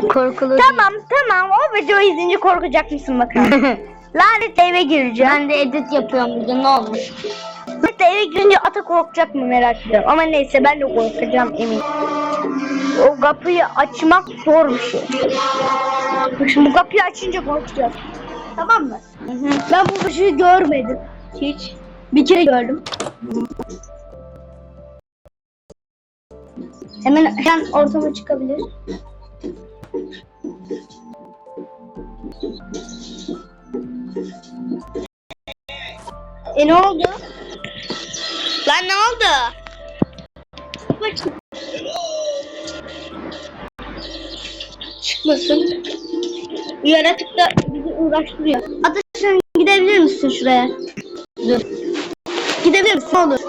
Korkulu. Tamam tamam o videoyu izleyince korkacak mısın bakalım. Lanet eve gireceğim. Ben de edit yapıyorum burada ne olur. Lanet eve girince ata korkacak mı merak ediyorum. Ama neyse ben de korkacağım eminim. O kapıyı açmak zor bir şey. Şimdi bu kapıyı açınca korkacağız. Tamam mı? Ben bu ışığı görmedim. Hiç. Bir kere gördüm. Hemen hemen ortama çıkabilir. E ne oldu? Lan ne oldu? Çıkmasın. Yaratık da bizi uğraştırıyor. Ateşten gidebilir misin şuraya? Dur. Gidebilir misin? Olur.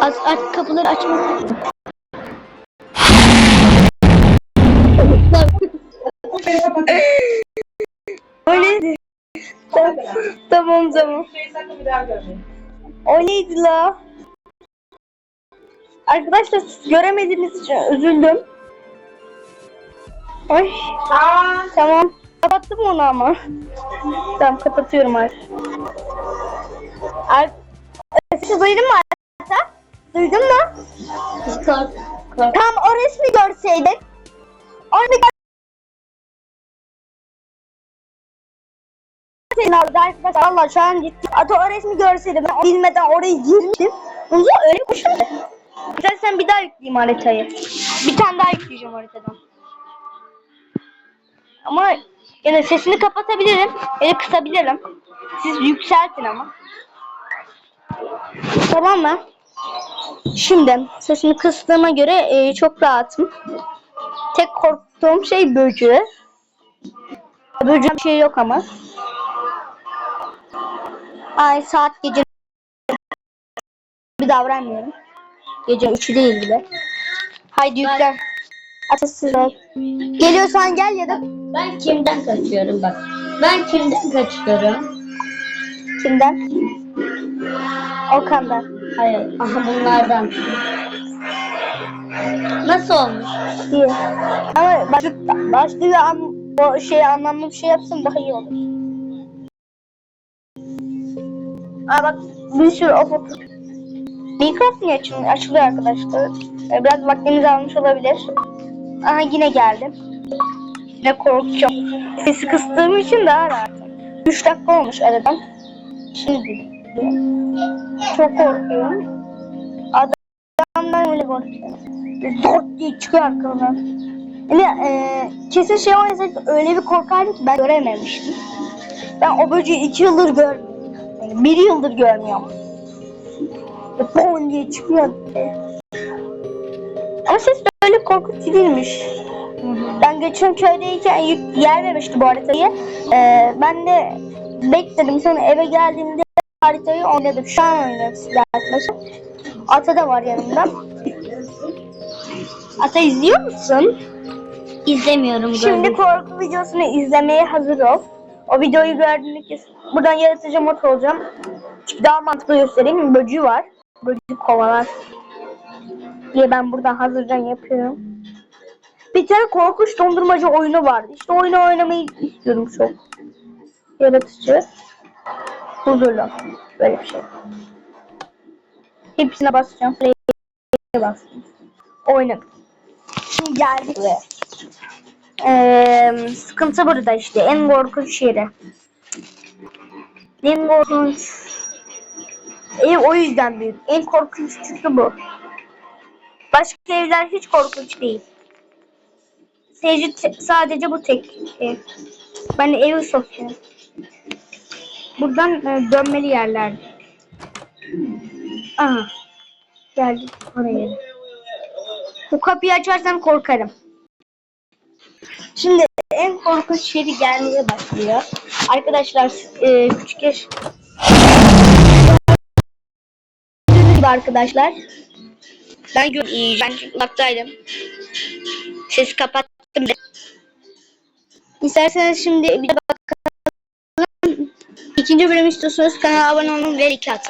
Aç, aç kapıları açma. Öyle. tamam tamam. O neydi la? Arkadaşlar siz göremediğiniz için üzüldüm. Ay. Tamam. Kapattım onu ama. tamam kapatıyorum artık. Ar Siz duydun mu Arta? Duydun mu? Kork. Kork. Tam o resmi görseydin. O görseydin abi arkadaşlar Allah şu an gitti. Hatta o resmi görseydim ben bilmeden oraya girmiştim. Bunu öyle bir kuşum. İstersen bir daha yükleyeyim haritayı. Bir tane daha yükleyeceğim haritadan. Ama yine sesini kapatabilirim. Ya da kısabilirim. Siz yükseltin ama. Tamam mı? Şimdi sesini kıstığıma göre e, çok rahatım. Tek korktuğum şey böcüğü. Böcüğüm bir şey yok ama. Ay saat gece bir davranmıyorum. Gece 3'ü değil bile. Haydi yüklen. Ateşsiz ol. Geliyorsan gel ya da Ben kimden kaçıyorum bak. Ben kimden kaçıyorum? kimden? Okan'dan. Hayır. Aha bunlardan. Nasıl olmuş? İyi. Ama baş, başlığı an, o şey anlamlı bir şey yapsın daha iyi olur. Aa bak bir sürü o foto. Mikrofon açılıyor, açılıyor arkadaşlar. Ee, Biraz vaktinizi almış olabilir. Aha yine geldim. Yine korkacağım. Sesi kıstığım için daha rahatım. 3 dakika olmuş aradan. Şimdi çok korkuyorum. Adamdan öyle korkuyorum. Dört diye çıkıyor arkamdan. Yani e, kesin şey oynasaydı öyle bir korkardım ki ben görememiştim. Ben o böceği iki yıldır görmüyorum. Bir yıldır görmüyorum. Bom diye çıkıyor. Ama ses de öyle korkutucu değilmiş. Ben geçen köydeyken yük- gelmemişti bu haritayı. Ee, ben de bekledim. Sonra eve geldiğimde haritayı oynadım. Şu an oynadım sizle arkadaşlar. Ata da var yanımda. Ata izliyor musun? İzlemiyorum. Şimdi korku videosunu izlemeye hazır ol. O videoyu gördüğünde kesin. Buradan yaratıcı mod olacağım. Çünkü daha mantıklı göstereyim. Böcüğü var. Böcük kovalar. Diye ben buradan hazırcan yapıyorum. Bir tane korkunç dondurmacı oyunu vardı. İşte oyunu oynamayı istiyorum çok. Yaratıcı. Huzurlu. Böyle bir şey. Hepsine basacağım. Play'e bastım. Oynadım. Şimdi geldik buraya. Sıkıntı burada işte. En korkunç yeri. En korkunç. Ev o yüzden büyük. En korkunç çünkü bu. Başka evler hiç korkunç değil. Sadece, sadece bu tek ev. Ben evi sokuyorum. Buradan e, dönmeli yerler. Aha. Geldik oraya. Bu kapıyı açarsam korkarım. Şimdi en korkunç yeri gelmeye başlıyor. Arkadaşlar e, küçük yaş... Gibi arkadaşlar. Ben e, ben uzaktaydım. Sesi kapattım. İsterseniz şimdi bir de bakalım. İkinci bölüm istiyorsanız kanala abone olun ve like atın.